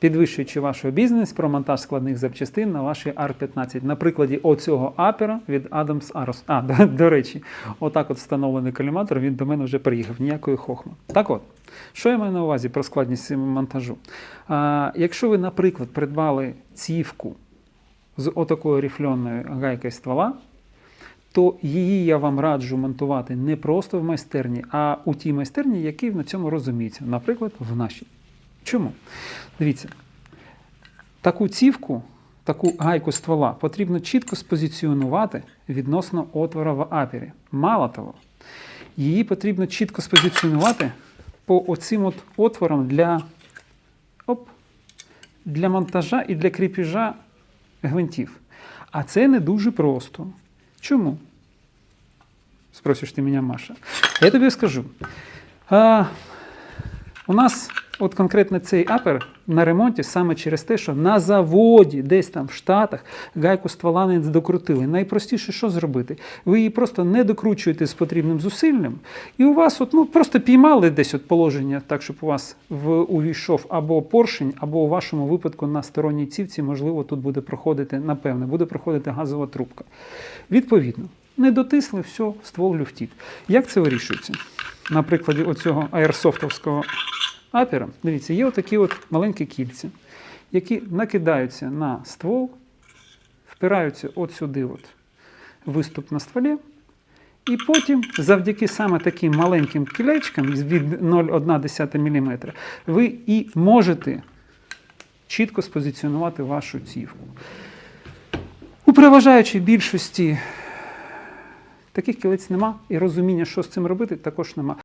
підвищуючи вашу бізнес про монтаж складних запчастин на вашій R15. На прикладі оцього апера від Adams Aros. А, до, до речі, отак от встановлений коліматор, він до мене вже приїхав, ніякої хохми. Так от, що я маю на увазі про складність монтажу? А, якщо ви, наприклад, придбали цівку з отакою ріфльонною гайкою ствола, то її я вам раджу монтувати не просто в майстерні, а у тій майстерні, які на цьому розуміються, наприклад, в нашій. Чому? Дивіться, таку цівку, таку гайку ствола потрібно чітко спозиціонувати відносно отвора в апері. Мало того, її потрібно чітко спозиціонувати по оцим от отворам для, оп, для монтажа і для кріпіжа гвинтів. А це не дуже просто. Чому? Спросиш ти мене, Маша. Я тобі скажу. А, у нас от конкретно цей апер на ремонті саме через те, що на заводі, десь там в Штатах, гайку ствола не докрутили. Найпростіше, що зробити? Ви її просто не докручуєте з потрібним зусиллям, і у вас от, ну, просто піймали десь от положення, так, щоб у вас в, увійшов або поршень, або у вашому випадку на сторонній цівці, можливо, тут буде проходити, напевне, буде проходити газова трубка. Відповідно, не дотисли, все, ствол люфтить. Як це вирішується? На прикладі оцього аерсофтовського апера, дивіться, є отакі от маленькі кільця, які накидаються на ствол, впираються от сюди, от, виступ на стволі, і потім, завдяки саме таким маленьким кілечкам від 0,1 мм, ви і можете чітко спозиціонувати вашу цівку. У переважаючій більшості таких кілець нема, і розуміння, що з цим робити, також нема.